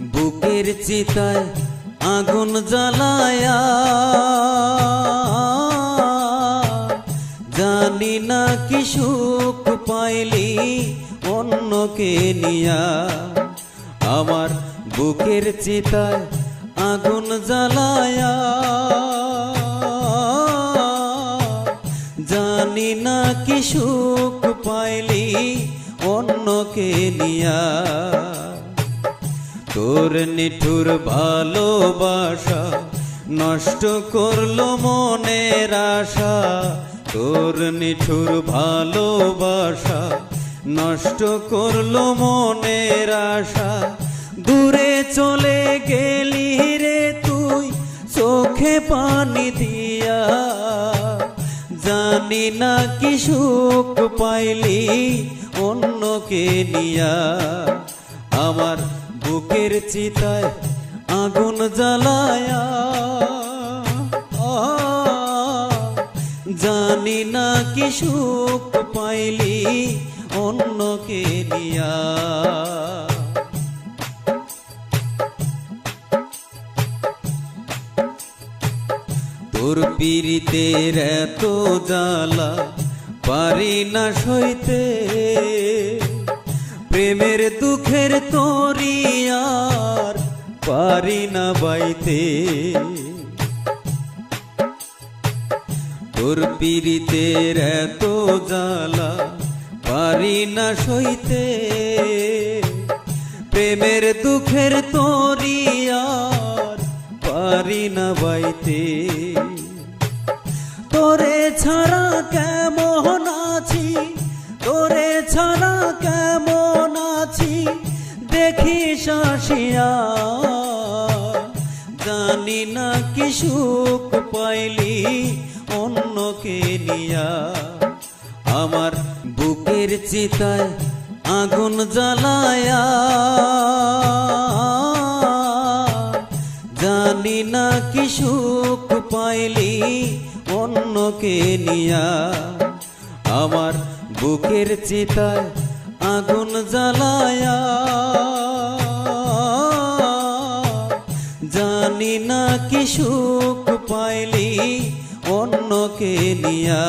বুকের চিতায় আগুন জ্বালায়া। জানি না কি সুখ পাইলি অন্যকে নিয়া। আমার বুকের চিতায় আগুন জ্বালায়া। জানি না কি সুখ পাইলি অন্যকে নিয়া। তোর নিঠুর ভালোবাসা নষ্ট করল মনের আশা। তোর নিঠুর ভালোবাসা নষ্ট করল মনের আশা। দূরে চলে গেলি রে তুই, চোখে পানি দিয়া। জানি না কি সুখ পাইলি অন্যকে নিয়া। আমার বুকের চিতায় আগুন জ্বালায়া। জানি না কি সুখ পাইলি অন্যকে দিয়া তোর পীড়িতের এত জ্বালা পারি না সইতে। প্রেমের দুঃখের তোরি আর পারি না বাইতে। তোর পীড়িতের এত জ্বালা পারি না সইতে। প্রেমের দুঃখের তোরি আর পারি না বাইতে। তোরে ছাড়া কেমন দেখি শাসিয়া। জানি না কি সুখ পাইলি অন্যকে নিয়া। আমার বুকের চিতায় আগুন জ্বালায়া। জানি না কি সুখ পাইলি অন্যকে নিয়া। আমার বুকের চিতায় আগুন জ্বালায়া। সুখ পাইলি অন্যকে নিয়া